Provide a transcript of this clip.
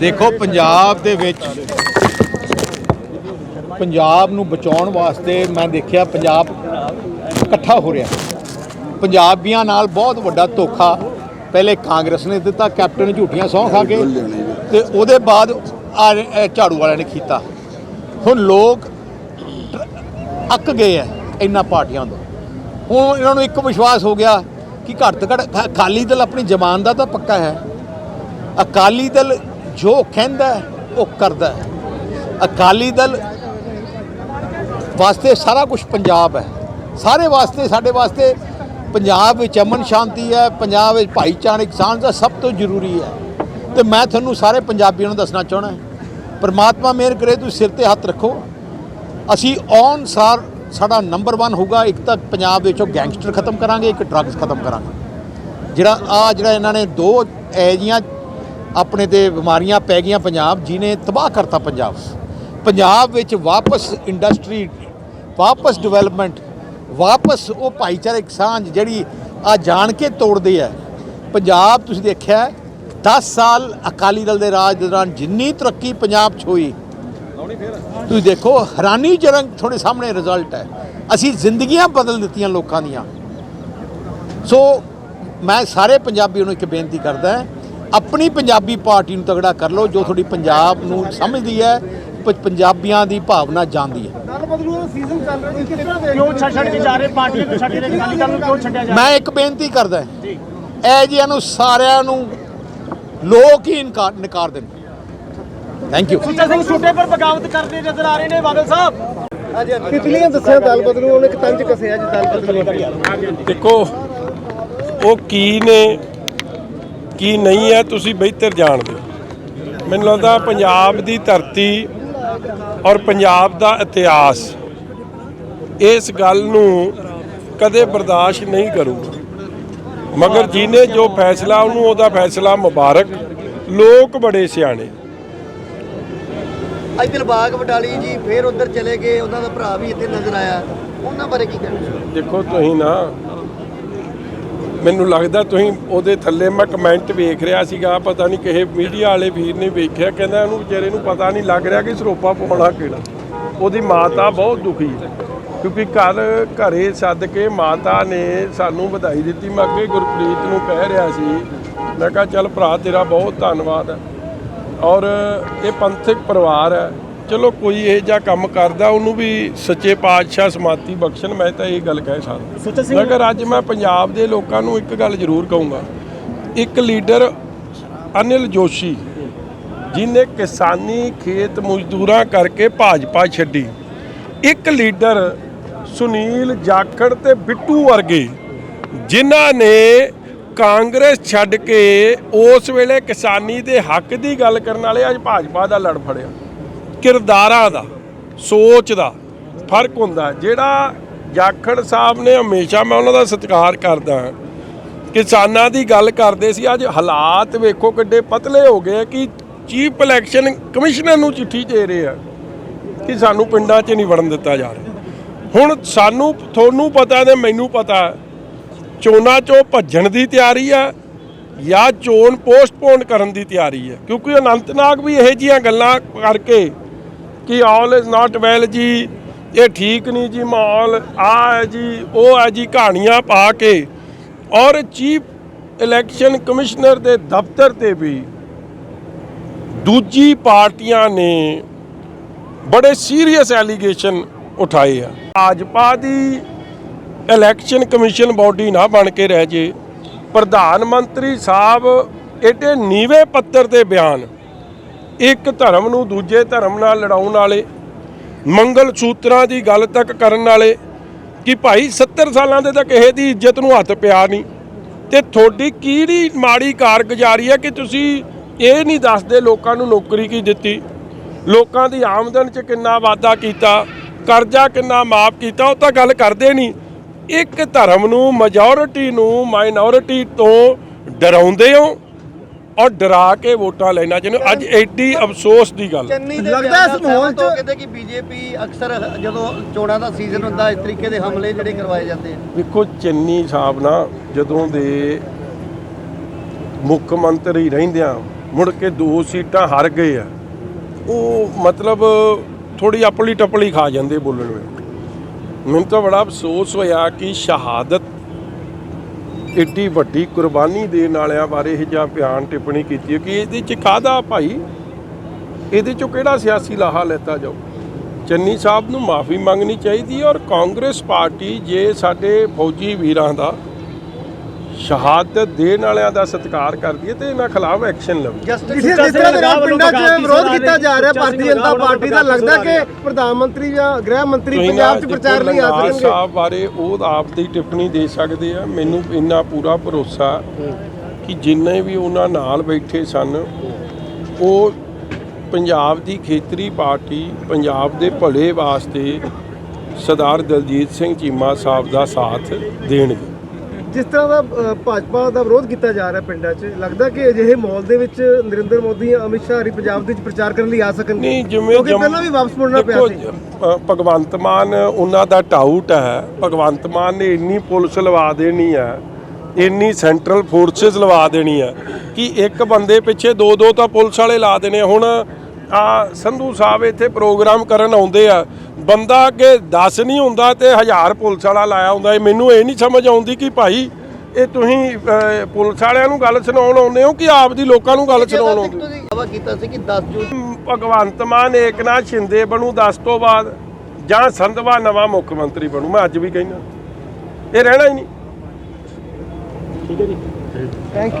ਦੇਖੋ, ਪੰਜਾਬ ਦੇ ਵਿੱਚ ਪੰਜਾਬ ਨੂੰ ਬਚਾਉਣ ਵਾਸਤੇ ਮੈਂ ਦੇਖਿਆ ਪੰਜਾਬ ਇਕੱਠਾ ਹੋ ਰਿਹਾ। ਪੰਜਾਬੀਆਂ ਨਾਲ ਬਹੁਤ ਵੱਡਾ ਧੋਖਾ। ਪਹਿਲੇ ਕਾਂਗਰਸ ਨੇ ਦਿੱਤਾ, ਕੈਪਟਨ ਨੇ ਝੂਠੀਆਂ ਸਹੁੰ ਖਾ ਕੇ ਤੇ ਉਹਦੇ ਬਾਅਦ ਆਹ ਝਾੜੂ ਵਾਲਿਆਂ ਨੇ ਕੀਤਾ। ਹੁਣ ਲੋਕ ਅੱਕ ਗਏ ਐ ਇੰਨਾ ਪਾਰਟੀਆਂ ਤੋਂ। ਹੁਣ ਇਹਨਾਂ ਨੂੰ ਇੱਕ ਵਿਸ਼ਵਾਸ ਹੋ ਗਿਆ ਕਿ ਘੱਟ ਤੋਂ ਘੱਟ ਅਕਾਲੀ ਦਲ ਆਪਣੀ ਜ਼ਮਾਨ ਦਾ ਤਾਂ ਪੱਕਾ ਹੈ। ਅਕਾਲੀ ਦਲ ਜੋ ਕਹਿੰਦਾ ਉਹ ਕਰਦਾ ਹੈ। ਅਕਾਲੀ ਦਲ ਵਾਸਤੇ ਸਾਰਾ ਕੁਝ ਪੰਜਾਬ ਹੈ। ਸਾਰੇ ਵਾਸਤੇ, ਸਾਡੇ ਵਾਸਤੇ ਪੰਜਾਬ ਵਿੱਚ ਅਮਨ ਸ਼ਾਂਤੀ ਹੈ, ਪੰਜਾਬ ਵਿੱਚ ਭਾਈਚਾਰਕ ਸਾਂਝ ਦਾ ਸਭ ਤੋਂ ਜ਼ਰੂਰੀ ਹੈ। ਤੇ ਮੈਂ ਤੁਹਾਨੂੰ ਸਾਰੇ ਪੰਜਾਬੀਆਂ ਨੂੰ ਦੱਸਣਾ ਚਾਹਣਾ ਪਰਮਾਤਮਾ ਮਿਹਰ ਕਰੇ, ਤੁਸੀਂ ਸਿਰ ਤੇ ਹੱਥ ਰੱਖੋ। ਅਸੀਂ ਔਨ ਸਾਰ ਸਾਡਾ ਨੰਬਰ 1 ਹੋਊਗਾ, ਇੱਕ ਤਾਂ ਪੰਜਾਬ ਵਿੱਚੋਂ ਗੈਂਗਸਟਰ ਖਤਮ ਕਰਾਂਗੇ, ਇੱਕ ਡਰੱਗਸ ਖਤਮ ਕਰਾਂਗੇ। ਜਿਹੜਾ ਆ ਜਿਹੜਾ ਇਹਨਾਂ ਨੇ ਦੋ ਇਹੋ ਜਿਹੀਆਂ ਆਪਣੇ ਤੇ ਬਿਮਾਰੀਆਂ ਪੈ ਗਈਆਂ ਪੰਜਾਬ, ਜਿਹਨੇ ਤਬਾਹ ਕਰਤਾ ਪੰਜਾਬ। ਪੰਜਾਬ ਵਿੱਚ ਵਾਪਸ ਇੰਡਸਟਰੀ ਵਾਪਸ ਡਿਵੈਲਪਮੈਂਟ ਵਾਪਸ ਉਹ ਭਾਈਚਾਰਕ ਸਾਂਝ ਜਿਹੜੀ ਆ ਜਾਣ ਕੇ ਤੋੜਦੇ ਆ ਪੰਜਾਬ, ਤੁਸੀਂ ਦੇਖਿਆ 10 ਸਾਲ ਅਕਾਲੀ ਦਲ ਦੇ ਰਾਜ ਦੌਰਾਨ ਜਿੰਨੀ ਤਰੱਕੀ ਪੰਜਾਬ 'ਚ ਹੋਈ ਤੁਸੀਂ ਦੇਖੋ ਹੈਰਾਨੀਜਨਕ ਤੁਹਾਡੇ ਸਾਹਮਣੇ ਰਿਜ਼ਲਟ ਹੈ। ਅਸੀਂ ਜ਼ਿੰਦਗੀਆਂ ਬਦਲ ਦਿੱਤੀਆਂ ਲੋਕਾਂ ਦੀਆਂ। ਸੋ ਮੈਂ ਸਾਰੇ ਪੰਜਾਬੀਆਂ ਨੂੰ ਇੱਕ ਬੇਨਤੀ ਕਰਦਾ ਹਾਂ ਆਪਣੀ ਪੰਜਾਬੀ ਪਾਰਟੀ ਨੂੰ ਤਗੜਾ ਕਰ ਲਓ ਜੋ ਤੁਹਾਡੀ ਪੰਜਾਬ ਨੂੰ ਸਮਝਦੀ ਹੈ ਪੰਜਾਬੀਆਂ ਦੀ ਭਾਵਨਾ ਜਾਣਦੀ ਹੈ। ਦਲ ਬਦਲੂ ਦਾ ਸੀਜ਼ਨ ਚੱਲ ਰਿਹਾ ਜੀ। ਕਿਸ ਤਰ੍ਹਾਂ ਦੇ ਕਿਉਂ ਛੱਡ ਛੱਡ ਕੇ ਜਾ ਰਹੇ ਪਾਰਟੀਆਂ ਨੂੰ? ਛੱਡ ਕੇ ਅਕਾਲੀ ਦਲ ਨੂੰ ਕਿਉਂ ਛੱਡਿਆ ਜਾ ਰਿਹਾ? ਮੈਂ ਇੱਕ ਬੇਨਤੀ ਕਰਦਾ ਇਹ ਜਿਹੀਆਂ ਨੂੰ ਸਾਰਿਆਂ ਨੂੰ ਲੋਕ ਹੀ ਇਨਕਾਰ ਨਕਾਰ ਦੇਣ। ਥੈਂਕ ਯੂ ਸੁੱਚਾ ਸਿੰਘ ਛੋਟੇ ਪਰ ਬਗਾਵਤ ਕਰਦੇ ਨਜ਼ਰ ਆ ਰਹੇ ਨੇ ਬਾਦਲ ਸਾਹਿਬ। ਤਿਤਲੀਆਂ ਦੱਸਿਆ ਦਲ ਬਦਲੂ ਉਹਨੇ ਇੱਕ ਤੰਜ ਕਸਿਆ ਜੀ ਦਲ ਬਦਲੂ ਦੇਖੋ ਉਹ ਕੀ ਨੇ ਕੀ ਨਹੀਂ ਹੈ ਤੁਸੀਂ ਬਿਹਤਰ ਜਾਣਦੇ ਹੋ। ਮੈਨੂੰ ਲੱਗਦਾ ਪੰਜਾਬ ਦੀ ਧਰਤੀ ਔਰ ਪੰਜਾਬ ਦਾ ਇਤਿਹਾਸ ਇਸ ਗੱਲ ਨੂੰ ਕਦੇ ਬਰਦਾਸ਼ਤ ਨਹੀਂ ਕਰੂਗਾ। ਮਗਰ ਜਿਹਨੇ ਜੋ ਫੈਸਲਾ ਉਹਨੂੰ ਉਹਦਾ ਫੈਸਲਾ ਮੁਬਾਰਕ। ਲੋਕ ਬੜੇ ਸਿਆਣੇ। ਅੱਜ ਦਿਲਬਾਗ ਵਡਾਲੀ ਜੀ ਫੇਰ ਉਧਰ ਚਲੇ ਗਏ, ਉਹਨਾਂ ਦਾ ਭਰਾ ਵੀ ਇੱਥੇ ਨਜ਼ਰ ਆਇਆ। ਉਹਨਾਂ ਬਾਰੇ ਕੀ ਕਹਿਣਾ ਦੇਖੋ, ਤੁਸੀਂ ਨਾ, ਮੈਨੂੰ ਲੱਗਦਾ ਤੁਸੀਂ ਉਹਦੇ ਥੱਲੇ ਮੈਂ ਕਮੈਂਟ ਵੇਖ ਰਿਹਾ ਸੀਗਾ, ਪਤਾ ਨਹੀਂ ਕਿਸੇ ਮੀਡੀਆ ਵਾਲੇ ਵੀਰ ਨੇ ਵੇਖਿਆ, ਕਹਿੰਦਾ ਉਹਨੂੰ ਵਿਚਾਰੇ ਨੂੰ ਪਤਾ ਨਹੀਂ ਲੱਗ ਰਿਹਾ ਕਿ ਸਰੋਪਾ ਪਾਉਣਾ ਕਿਹੜਾ। ਉਹਦੀ ਮਾਤਾ ਬਹੁਤ ਦੁਖੀ ਹੈ, ਕਿਉਂਕਿ ਘਰ, ਘਰੇ ਸੱਦ ਕੇ ਮਾਤਾ ਨੇ ਸਾਨੂੰ ਵਧਾਈ ਦਿੱਤੀ। ਮੈਂ ਅੱਗੇ ਗੁਰਪ੍ਰੀਤ ਨੂੰ ਕਹਿ ਰਿਹਾ ਸੀ, ਮੈਂ ਕਿਹਾ, ਚੱਲ ਭਰਾ, ਤੇਰਾ ਬਹੁਤ ਧੰਨਵਾਦ ਹੈ। ਔਰ ਇਹ ਪੰਥਕ ਪਰਿਵਾਰ ਹੈ। ਚਲੋ ਕੋਈ ਇਹ ਜਿਹਾ ਕੰਮ ਕਰਦਾ ਉਹਨੂੰ ਵੀ ਸੱਚੇ ਪਾਤਸ਼ਾਹ ਸਮਾਤੀ ਬਖਸ਼ਣ ਮੈਂ ਤਾਂ ਇਹ ਗੱਲ ਕਹਿ ਸਕਦਾ। ਮਗਰ ਅੱਜ ਮੈਂ ਪੰਜਾਬ ਦੇ ਲੋਕਾਂ ਨੂੰ ਇੱਕ ਗੱਲ ਜ਼ਰੂਰ ਕਹੂੰਗਾ। ਇੱਕ ਲੀਡਰ ਅਨਿਲ ਜੋਸ਼ੀ ਜਿਨੇ ਕਿਸਾਨੀ ਖੇਤ ਮਜ਼ਦੂਰਾਂ ਕਰਕੇ ਭਾਜਪਾ ਛੱਡੀ। ਇੱਕ ਲੀਡਰ ਸੁਨੀਲ ਜਾਖੜ ਤੇ ਬਿੱਟੂ ਵਰਗੇ ਜਿਨ੍ਹਾਂ ਨੇ ਕਾਂਗਰਸ ਛੱਡ ਕੇ ਉਸ ਵੇਲੇ ਕਿਸਾਨੀ ਦੇ ਹੱਕ ਦੀ ਗੱਲ ਕਰਨ ਵਾਲੇ ਅੱਜ ਭਾਜਪਾ ਦਾ ਲੜ ਫੜਿਆ। ਕਿਰਦਾਰਾਂ ਦਾ, ਸੋਚ ਦਾ ਫ਼ਰਕ ਹੁੰਦਾ। ਜਿਹੜਾ ਜਾਖੜ ਸਾਹਿਬ ਨੇ ਹਮੇਸ਼ਾ ਮੈਂ ਉਹਨਾਂ ਦਾ ਸਤਿਕਾਰ ਕਰਦਾ ਕਿਸਾਨਾਂ ਦੀ ਗੱਲ ਕਰਦੇ ਸੀ, ਅੱਜ ਹਾਲਾਤ ਵੇਖੋ ਕਿੱਡੇ ਪਤਲੇ ਹੋ ਗਏ ਕਿ ਚੀਫ ਇਲੈਕਸ਼ਨ ਕਮਿਸ਼ਨਰ ਨੂੰ ਚਿੱਠੀ ਦੇ ਰਹੇ ਆ ਕਿ ਸਾਨੂੰ ਪਿੰਡਾਂ 'ਚ ਨਹੀਂ ਵੜਨ ਦਿੱਤਾ ਜਾ ਰਿਹਾ। ਹੁਣ ਸਾਨੂੰ, ਤੁਹਾਨੂੰ ਪਤਾ ਤੇ ਮੈਨੂੰ ਪਤਾ ਚੋਣਾਂ 'ਚੋਂ ਭੱਜਣ ਦੀ ਤਿਆਰੀ ਆ ਜਾਂ ਚੋਣ ਪੋਸਟਪੋਨ ਕਰਨ ਦੀ ਤਿਆਰੀ ਹੈ ਕਿਉਂਕਿ ਅਨੰਤਨਾਗ ਵੀ ਇਹੋ ਜੀਆਂ ਗੱਲਾਂ ਕਰਕੇ ਕਿ ਆਲ ਇਜ਼ ਨਾਟ ਵੈਲ ਜੀ, ਇਹ ਠੀਕ ਨਹੀਂ ਜੀ, ਮਾਹੌਲ ਆ ਹੈ ਜੀ, ਉਹ ਹੈ ਜੀ ਕਹਾਣੀਆਂ ਪਾ ਕੇ ਔਰ ਚੀਫ ਇਲੈਕਸ਼ਨ ਕਮਿਸ਼ਨਰ ਦੇ ਦਫ਼ਤਰ ਤੇ ਵੀ ਦੂਜੀ ਪਾਰਟੀਆਂ ਨੇ ਬੜੇ ਸੀਰੀਅਸ ਐਲੀਗੇਸ਼ਨ ਉਠਾਏ ਆ। ਭਾਜਪਾ ਦੀ ਇਲੈਕਸ਼ਨ ਕਮਿਸ਼ਨ ਬਾਡੀ ਨਾ ਬਣ ਕੇ ਰਹਿ ਜੇ। ਪ੍ਰਧਾਨ ਮੰਤਰੀ ਸਾਹਿਬ ਏਡੇ ਨੀਵੇਂ ਪੱਤਰ ਦੇ ਬਿਆਨ, ਇੱਕ ਧਰਮ ਨੂੰ ਦੂਜੇ ਧਰਮ ਨਾਲ ਲੜਾਉਣ ਵਾਲੇ, ਮੰਗਲ ਸੂਤਰਾਂ ਦੀ ਗੱਲ ਤੱਕ ਕਰਨ ਵਾਲੇ, ਕਿ ਭਾਈ 70 ਸਾਲਾਂ ਦੇ ਤਾਂ ਕਿਸੇ ਦੀ ਇੱਜ਼ਤ ਨੂੰ ਹੱਥ ਪਿਆ ਨਹੀਂ, ਤੇ ਤੁਹਾਡੀ ਕਿਹੜੀ ਮਾੜੀ ਕਾਰਗੁਜ਼ਾਰੀ ਹੈ ਕਿ ਤੁਸੀਂ ਇਹ ਨਹੀਂ ਦੱਸਦੇ ਲੋਕਾਂ ਨੂੰ ਨੌਕਰੀ ਕੀ ਦਿੱਤੀ? ਲੋਕਾਂ ਦੀ ਆਮਦਨ 'ਚ ਕਿੰਨਾ ਵਾਧਾ ਕੀਤਾ, ਕਰਜ਼ਾ ਕਿੰਨਾ ਮਾਫ ਕੀਤਾ, ਉਹ ਤਾਂ ਗੱਲ ਕਰਦੇ ਨਹੀਂ। ਇੱਕ ਧਰਮ ਨੂੰ ਮੈਜੋਰਿਟੀ ਨੂੰ ਮਾਈਨੋਰਿਟੀ ਤੋਂ ਡਰਾਉਂਦੇ ਹੋ ਔਰ ਡਰਾ ਕੇ ਵੋਟਾਂ ਲੈਣਾ ਚਾਹੁੰਦੇ ਹੋ। ਅੱਜ ਐਡੀ ਅਫਸੋਸ ਦੀ ਗੱਲ ਚੰਨੀ ਦੇ ਲੱਗਦਾ ਬਿਆਨ ਇਸ ਮਾਹੌਲ ਚ- ਕਹਿੰਦੇ ਕਿ ਬੀਜੇਪੀ ਅਕਸਰ ਜਦੋਂ ਚੋਣਾਂ ਦਾ ਸੀਜ਼ਨ ਹੁੰਦਾ ਇਸ ਤਰੀਕੇ ਦੇ ਹਮਲੇ ਜਿਹੜੇ ਕਰਵਾਏ ਜਾਂਦੇ ਆ। ਵੇਖੋ ਚੰਨੀ ਸਾਹਿਬ ਨਾ ਜਦੋਂ ਦੇ ਮੁੱਖ ਮੰਤਰੀ ਰਹਿੰਦਿਆਂ ਮੁੜ ਕੇ ਦੋ ਸੀਟਾਂ ਹਾਰ ਗਏ ਆ ਉਹ ਮਤਲਬ ਥੋੜੀ ਆਪਲੀ ਟਪਲੀ ਖਾ ਜਾਂਦੇ ਬੋਲਣ ਵਿੱਚ। ਮੈਨੂੰ ਤਾਂ ਬੜਾ ਅਫਸੋਸ ਹੋਇਆ ਕਿ ਸ਼ਹਾਦਤ ਇੱਡੀ ਵੱਡੀ ਕੁਰਬਾਨੀ ਦੇਣ ਵਾਲਿਆਂ ਬਾਰੇ ਇਹ ਜਾਂ ਬਿਆਨ ਟਿੱਪਣੀ ਕੀਤੀ ਕਿ ਇਹਦੇ ਚ ਕਾਹਦਾ ਭਾਈ? ਇਹਦੇ ਚੋਂ ਕਿਹੜਾ ਸਿਆਸੀ ਲਾਹਾ ਲੈਤਾ ਜਾਓ ਚੰਨੀ ਸਾਹਿਬ ਨੂੰ ਮਾਫੀ ਮੰਗਣੀ ਚਾਹੀਦੀ ਔਰ ਕਾਂਗਰਸ ਪਾਰਟੀ ਜੇ ਸਾਡੇ ਫੌਜੀ ਵੀਰਾਂ ਦਾ ਸ਼ਹਾਦਤ ਦੇਣ ਵਾਲਿਆਂ ਦਾ ਸਤਿਕਾਰ ਕਰਦੀ ਹੈ ਤੇ ਇਹਨਾਂ ਖਿਲਾਫ ਐਕਸ਼ਨ ਲਵੇ। ਜਸਟਿਸ ਜਿਸ ਜਿਸ ਤਰ੍ਹਾਂ ਦੇ ਨਾਲ ਪਿੰਡਾਂ 'ਚ ਵਿਰੋਧ ਕੀਤਾ ਜਾ ਰਿਹਾ ਭਾਰਤੀ ਜਨਤਾ ਪਾਰਟੀ ਦਾ ਲੱਗਦਾ ਕਿ ਪ੍ਰਧਾਨ ਮੰਤਰੀ ਜਾਂ ਗ੍ਰਹਿ ਮੰਤਰੀ ਤੁਸੀਂ ਪੰਜਾਬ 'ਚ ਨਾ ਪ੍ਰਚਾਰ ਲਈ ਆ ਦੇਖੋ ਸਕਣਗੇ ਸਾਹਿਬ ਬਾਰੇ ਉਹ ਆਪ ਦੀ ਟਿੱਪਣੀ ਦੇ ਸਕਦੇ ਆ। ਮੈਨੂੰ ਇੰਨਾ ਪੂਰਾ ਭਰੋਸਾ ਕਿ ਜਿੰਨੇ ਵੀ ਉਹਨਾਂ ਨਾਲ ਬੈਠੇ ਸਨ ਉਹ ਪੰਜਾਬ ਦੀ ਖੇਤਰੀ ਪਾਰਟੀ ਪੰਜਾਬ ਦੇ ਭਲੇ ਵਾਸਤੇ ਸਰਦਾਰ ਦਲਜੀਤ ਸਿੰਘ ਚੀਮਾ ਸਾਹਿਬ ਦਾ ਸਾਥ ਦੇਣਗੇ। ਜਿਸ ਤਰ੍ਹਾਂ ਦਾ ਭਾਜਪਾ ਦਾ ਵਿਰੋਧ ਕੀਤਾ ਜਾ ਰਿਹਾ ਪਿੰਡਾਂ 'ਚ ਲੱਗਦਾ ਕਿ ਅਜਿਹੇ ਮਾਹੌਲ ਦੇ ਵਿੱਚ ਨਰਿੰਦਰ ਮੋਦੀ ਅਮਿਤ ਸ਼ਾਹ ਹਰੀ ਪੰਜਾਬ ਦੇ ਵਿੱਚ ਪ੍ਰਚਾਰ ਕਰਨ ਲਈ ਆ ਸਕਣਗੇ ਨਹੀਂ ਜਿਵੇਂ ਪਹਿਲਾਂ ਵੀ ਵਾਪਸ ਮੁੜਨਾ ਪਿਆ ਸੀ। ਭਗਵੰਤ ਮਾਨ ਉਹਨਾਂ ਦਾ ਟਾਊਟ ਹੈ। ਭਗਵੰਤ ਮਾਨ ਨੇ ਇੰਨੀ ਪੁਲਿਸ ਲਵਾ ਦੇਣੀ ਹੈ ਇੰਨੀ ਸੈਂਟਰਲ ਫੋਰਸਸ ਲਵਾ ਦੇਣੀ ਹੈ ਕਿ ਇੱਕ ਬੰਦੇ ਪਿੱਛੇ ਦੋ ਦੋ ਤਾਂ ਪੁਲਿਸ ਵਾਲੇ ਲਾ ਦੇਣੇ ਹੁਣ ਆ ਸੰਧੂ ਸਾਹਿਬ ਇੱਥੇ ਪ੍ਰੋਗਰਾਮ ਕਰਨ ਆਉਂਦੇ ਆ। ਬੰਦਾ ਅੱਗੇ 10 ਨਹੀਂ ਹੁੰਦਾ ਤੇ ਹਜ਼ਾਰ ਪੁਲਿਸ ਵਾਲਾ ਲਾਇਆ ਹੁੰਦਾ। ਇਹ ਮੈਨੂੰ ਇਹ ਨਹੀਂ ਸਮਝ ਆਉਂਦੀ ਕਿ ਭਾਈ ਇਹ ਤੁਸੀਂ ਪੁਲਿਸ ਵਾਲਿਆਂ ਨੂੰ ਗੱਲ ਸੁਣਾਉਣ ਆਉਂਦੇ ਹੋ ਕਿ ਆਪ ਦੀ ਲੋਕਾਂ ਨੂੰ ਗੱਲ ਸੁਣਾਉਣ ਆਉਂਦੇ ਹੋ? ਤੁਸੀਂ ਦਾਅਵਾ ਕੀਤਾ ਸੀ ਕਿ 10 ਜੂਨ ਭਗਵੰਤ ਮਾਨ ਏਕਨਾਥ ਸ਼ਿੰਦੇ ਬਣੂ 10 ਤੋਂ ਬਾਅਦ ਜਾਂ ਸੰਧਵਾ ਨਵਾਂ ਮੁੱਖ ਮੰਤਰੀ ਬਣੂ। ਮੈਂ ਅੱਜ ਵੀ ਕਹਿੰਦਾ। ਇਹ ਰਹਿਣਾ ਹੀ ਨਹੀਂ। Thank you